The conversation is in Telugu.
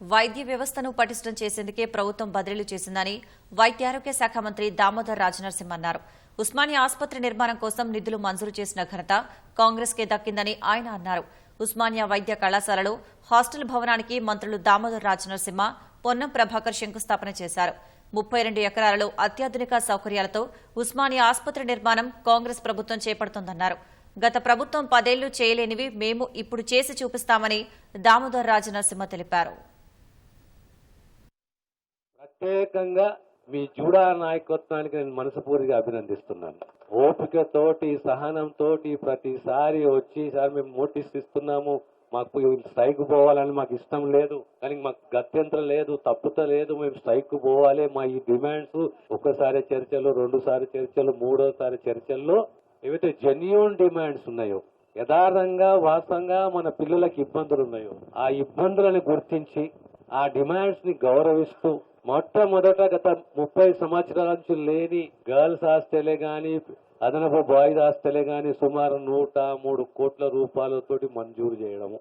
వైద్య వ్యవస్థను పటిష్టం చేసేందుకే ప్రభుత్వం బదిలీలు చేసిందని వైద్యారోగ్య శాఖ మంత్రి దామోదర్ రాజనరసింహ అన్నారు. ఉస్మానియా ఆసుపత్రి నిర్మాణం కోసం నిధులు మంజూరు చేసిన ఘనత కాంగ్రెస్కే దక్కిందని ఆయన అన్నారు. ఉస్మానియా వైద్య కళాశాలలో హాస్టల్ భవనానికి మంత్రులు దామోదర్ రాజనరసింహ పొన్నం ప్రభాకర్ శంకుస్థాపన చేశారు. ముప్పై రెండు ఎకరాలలో అత్యాధునిక సౌకర్యాలతో ఉస్మానియా ఆసుపత్రి నిర్మాణం కాంగ్రెస్ ప్రభుత్వం చేపడుతోందన్నారు. గత ప్రభుత్వం పదేళ్ళు చేయలేనివి మేము ఇప్పుడు చేసి చూపిస్తామని దామోదర్ రాజనరసింహ తెలిపారు. ప్రత్యేకంగా మీ జూడా నాయకత్వానికి నేను మనస్ఫూర్తిగా అభినందిస్తున్నాను. ఓపికతోటి సహనంతోటి ప్రతిసారి వచ్చి సార్ మేము నోటీస్ ఇస్తున్నాము. మాకు స్ట్రైక్ పోవాలని మాకు ఇష్టం లేదు. కానీ మాకు గత్యంతరం లేదు తప్పుత లేదు. మేము స్ట్రైక్ పోవాలి. మా ఈ డిమాండ్స్ ఒకసారి చర్చలు రెండుసారి చర్చలు మూడోసారి చర్చల్లో ఏవైతే జెన్యున్ డిమాండ్స్ ఉన్నాయో యథార్థంగా వాస్తవంగా మన పిల్లలకి ఇబ్బందులు ఉన్నాయో ఆ ఇబ్బందులను గుర్తించి ఆ డిమాండ్స్ని గౌరవిస్తూ మొట్టమొదట గత ముప్పై సంవత్సరాల నుంచి లేని గర్ల్స్ హాస్టలే కానీ అదనపు బాయ్స్ హాస్టలే కానీ సుమారు నూట మూడు కోట్ల రూపాయలతోటి మంజూరు చేయడము.